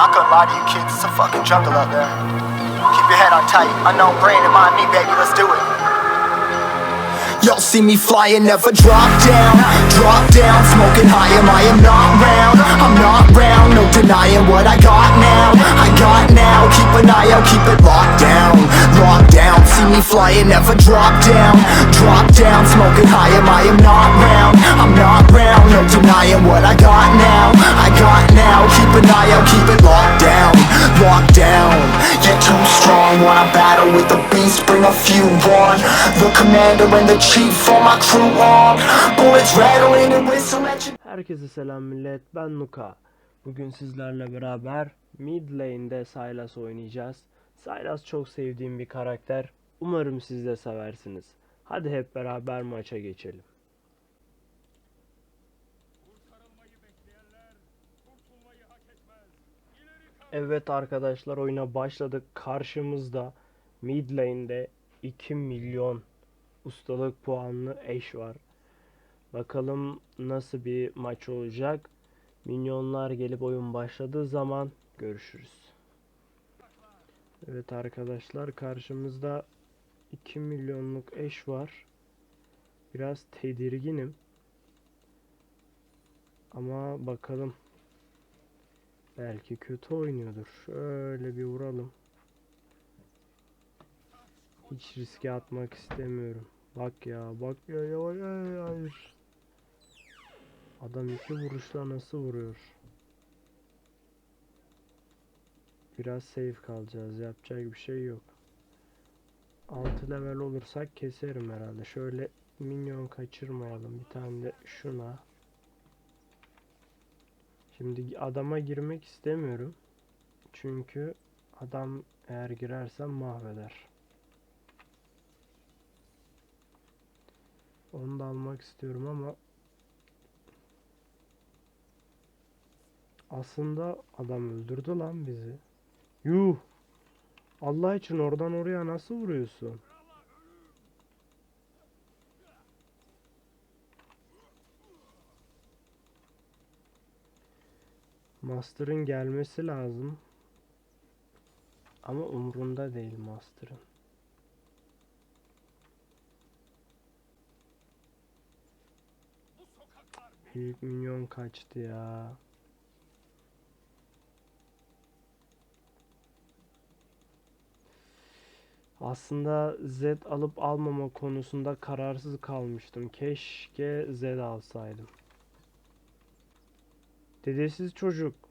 Not gonna lie to you kids, it's a fucking jungle out there. Keep your head on tight. Unknown brain and mind me, baby. Let's do it. Y'all see me flying, never drop down Drop down, smoking high, am I am not round I'm not round, no denying what I got now I got now, keep an eye out, keep it locked down me flying, never drop down. Drop down, smoking high, am I am not round? I'm not round, no denying what I got now. I got now, keep an eye out, keep it locked down. Locked down, you're too strong. Wanna battle with the beast, bring a few on. The commander and the chief for my crew on. Bullets rattling and whistle at you. Herkese selam millet ben Nuka. Bugün sizlerle beraber mid lane'de Sylas oynayacağız. Sylas çok sevdiğim bir karakter. Umarım siz de seversiniz. Hadi hep beraber maça geçelim. Evet arkadaşlar oyuna başladık. Karşımızda mid lane'de 2 milyon ustalık puanlı eş var. Bakalım nasıl bir maç olacak. Minyonlar gelip oyun başladığı zaman görüşürüz. Evet arkadaşlar karşımızda 2 milyonluk eş var. Biraz tedirginim. Ama bakalım. Belki kötü oynuyordur. Şöyle bir vuralım. Hiç riske atmak istemiyorum. Bak ya, bak ya, ya, ya, ya, hayır. Adam iki vuruşla nasıl vuruyor? Biraz safe kalacağız. Yapacak bir şey yok. 6 level olursak keserim herhalde. Şöyle minyon kaçırmayalım. Bir tane de şuna. Şimdi adama girmek istemiyorum. Çünkü adam eğer girersem mahveder. Onu da almak istiyorum ama aslında adam öldürdü lan bizi. Yuh! Allah için oradan oraya nasıl vuruyorsun? Master'ın gelmesi lazım. Ama umrunda değil Master'ın. Büyük minyon kaçtı ya. Aslında Z alıp almama konusunda kararsız kalmıştım. Keşke Z alsaydım. Dedesiz çocuk.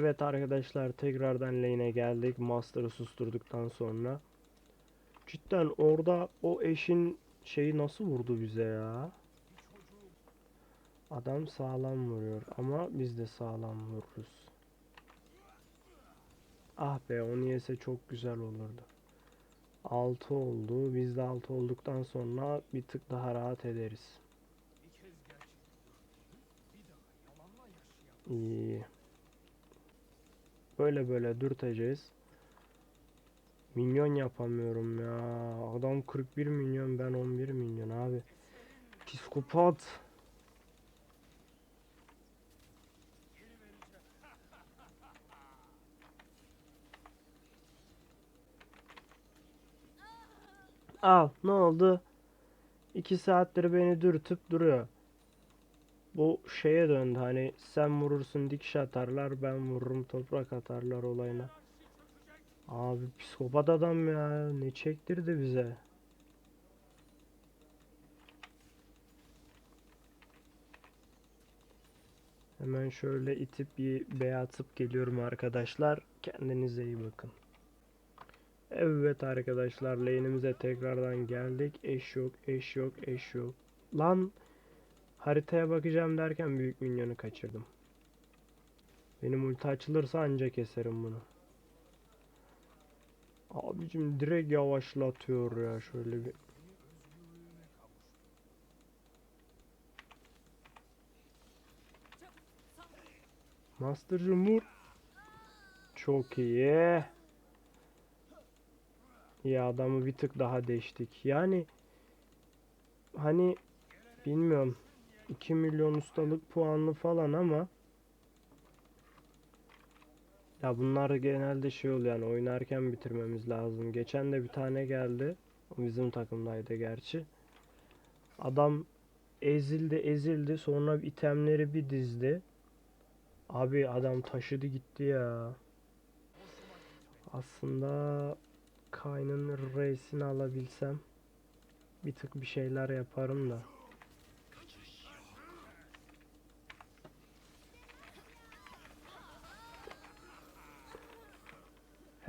Evet arkadaşlar tekrardan lane'e geldik. Master'ı susturduktan sonra. Cidden orada o eşin şeyi nasıl vurdu bize ya? Adam sağlam vuruyor ama biz de sağlam vururuz. Ah be onu yese çok güzel olurdu. 6 oldu. Biz de 6 olduktan sonra bir tık daha rahat ederiz. İyi. Böyle böyle dürteceğiz. Minyon yapamıyorum ya. Adam 41 milyon ben 11 milyon abi. Psikopat. Al ne oldu? 2 saattir beni dürtüp duruyor. Bu şeye döndü hani sen vurursun dikiş atarlar ben vururum toprak atarlar olayına. Abi psikopat adam ya ne çektirdi bize. Hemen şöyle itip bir atıp geliyorum arkadaşlar. Kendinize iyi bakın. Evet arkadaşlar lane'imize tekrardan geldik. Eş yok, eş yok, eş yok. Lan haritaya bakacağım derken büyük minyonu kaçırdım. Benim ulti açılırsa anca keserim bunu. Abicim direkt yavaşlatıyor ya şöyle bir. Master'cım vur. Çok iyi. Ya adamı bir tık daha deştik. Yani hani bilmiyorum 2 milyon ustalık puanlı falan ama ya bunlar genelde şey oluyor yani oynarken bitirmemiz lazım. Geçen de bir tane geldi. O bizim takımdaydı gerçi. Adam ezildi ezildi sonra itemleri bir dizdi. Abi adam taşıdı gitti ya. Aslında Kayn'ın reisini alabilsem bir tık bir şeyler yaparım da.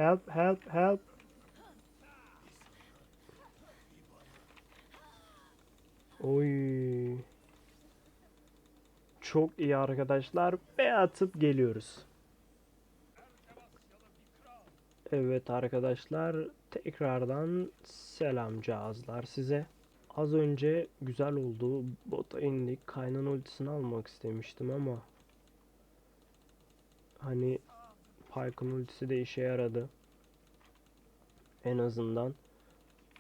Help, help, help. Oy. Çok iyi arkadaşlar. B atıp geliyoruz. Evet arkadaşlar tekrardan selam cihazlar size. Az önce güzel oldu. Bota indik. Kaynan ultisini almak istemiştim ama hani Pyke'ın ultisi de işe yaradı. En azından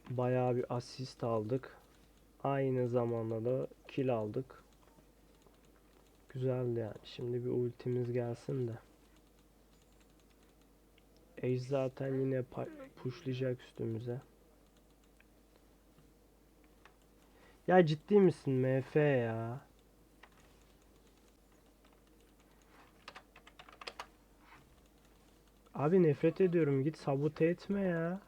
bayağı bir asist aldık. Aynı zamanda da kill aldık. Güzeldi yani. Şimdi bir ultimiz gelsin de. Age zaten yine pushlayacak üstümüze. Ya ciddi misin MF ya? Abi nefret ediyorum. Git sabote etme ya.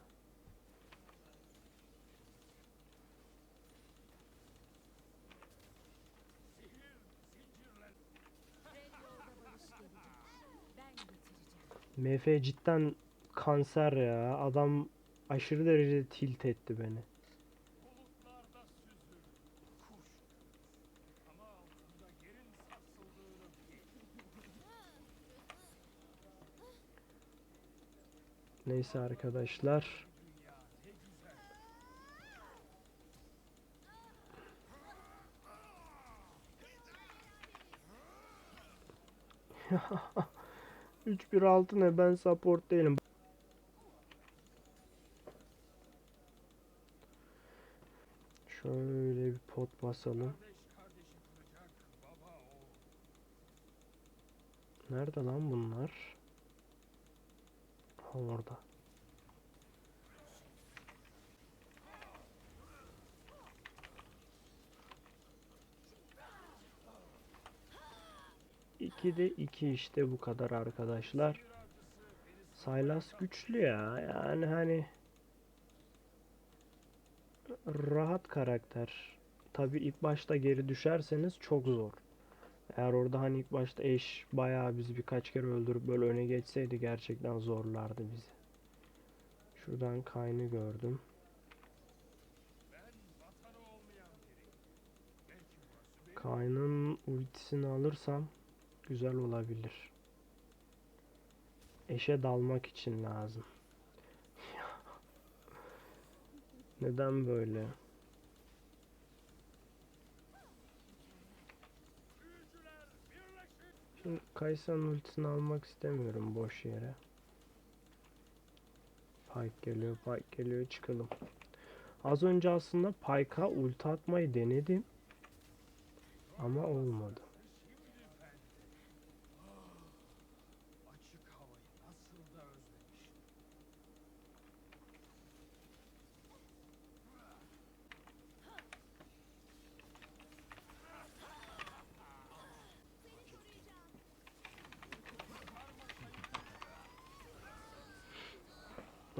MF cidden kanser ya. Adam aşırı derecede tilt etti beni. Neyse arkadaşlar. Üç bir altı ne ben support değilim. Şöyle bir pot basalım. Nerede lan bunlar? Ha, Orada. De iki işte bu kadar arkadaşlar. Saylas güçlü ya. Yani hani rahat karakter. Tabi ilk başta geri düşerseniz çok zor. Eğer orada hani ilk başta eş bayağı bizi birkaç kere öldürüp böyle öne geçseydi gerçekten zorlardı bizi. Şuradan kaynı gördüm. Kaynın ultisini alırsam güzel olabilir. Eşe dalmak için lazım. Neden böyle? Şimdi Kaysan ultisini almak istemiyorum boş yere. Pike geliyor, Pike geliyor çıkalım. Az önce aslında Pike'a ulti atmayı denedim. Ama olmadı.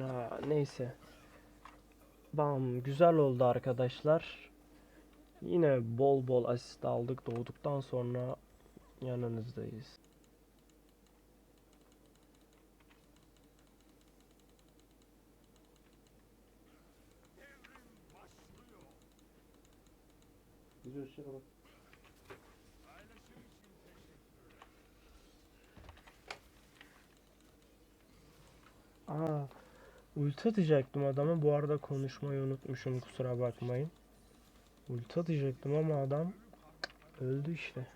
Ya, neyse. Bam güzel oldu arkadaşlar. Yine bol bol asist aldık doğduktan sonra yanınızdayız. Aa, ulti atacaktım adama. Bu arada konuşmayı unutmuşum kusura bakmayın. Ulti atacaktım ama adam öldü işte.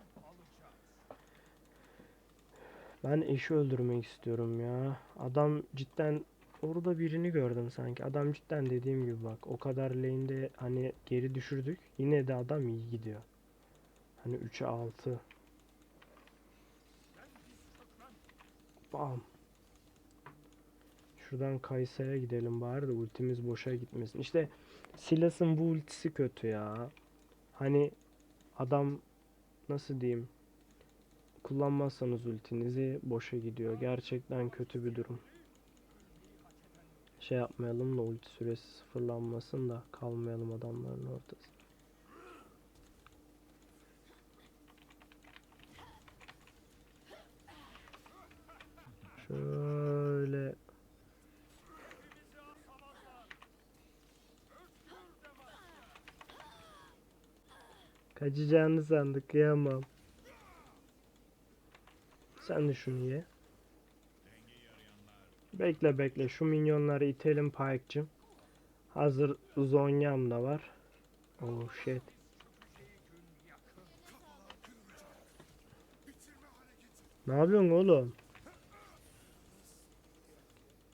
Ben eşi öldürmek istiyorum ya. Adam cidden orada birini gördüm sanki. Adam cidden dediğim gibi bak o kadar lane'de hani geri düşürdük. Yine de adam iyi gidiyor. Hani 3'e 6. Bam. Şuradan Kaysa'ya gidelim bari de ultimiz boşa gitmesin. İşte Silas'ın bu ultisi kötü ya. Hani adam nasıl diyeyim? Kullanmazsanız ultinizi boşa gidiyor. Gerçekten kötü bir durum. Şey yapmayalım da ulti süresi sıfırlanmasın da kalmayalım adamların ortasında. Şöyle Kaçacağını sandık kıyamam. Sen de şunu ye. Bekle bekle şu minyonları itelim Pike'cım. Hazır Zonya'm da var. Oh shit. Ne yapıyorsun oğlum?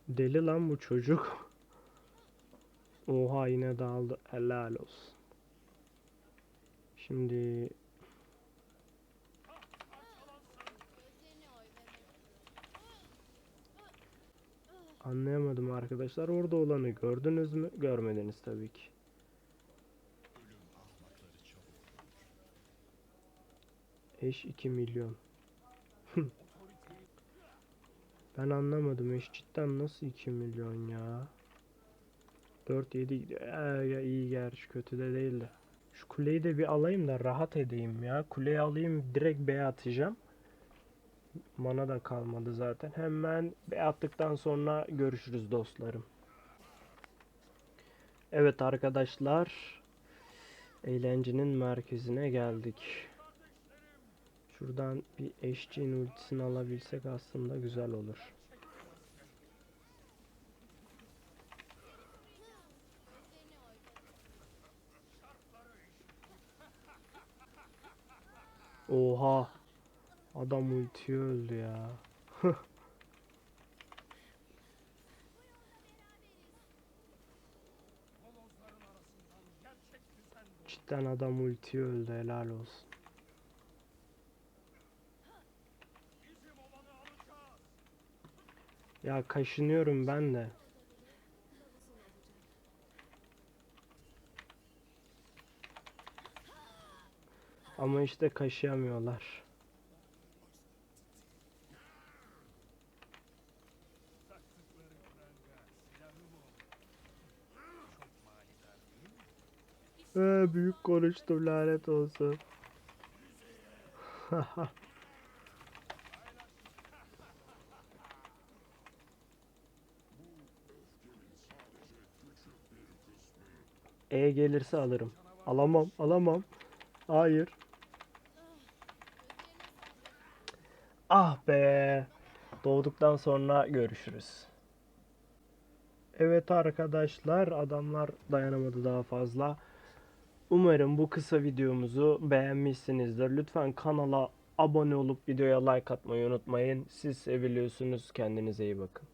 Deli lan bu çocuk. Oha yine dağıldı. Helal olsun. Şimdi anlayamadım arkadaşlar. Orada olanı gördünüz mü? Görmediniz tabii ki. Eş 2 milyon. ben anlamadım. Eş cidden nasıl 2 milyon ya? 4-7 gidiyor. Ee, iyi gerçi kötü de değildi. Şu kuleyi de bir alayım da rahat edeyim ya. Kuleyi alayım direkt B atacağım. Mana da kalmadı zaten. Hemen B attıktan sonra görüşürüz dostlarım. Evet arkadaşlar. Eğlencenin merkezine geldik. Şuradan bir eşciğin ultisini alabilsek aslında güzel olur. Oha. Adam ultiye öldü ya. Cidden adam ultiye öldü helal olsun. Ya kaşınıyorum ben de. Ama işte kaşıyamıyorlar. Ee, büyük konuştum lanet olsun. E gelirse alırım. Alamam, alamam. Hayır. Ah be. Doğduktan sonra görüşürüz. Evet arkadaşlar, adamlar dayanamadı daha fazla. Umarım bu kısa videomuzu beğenmişsinizdir. Lütfen kanala abone olup videoya like atmayı unutmayın. Siz seviliyorsunuz. Kendinize iyi bakın.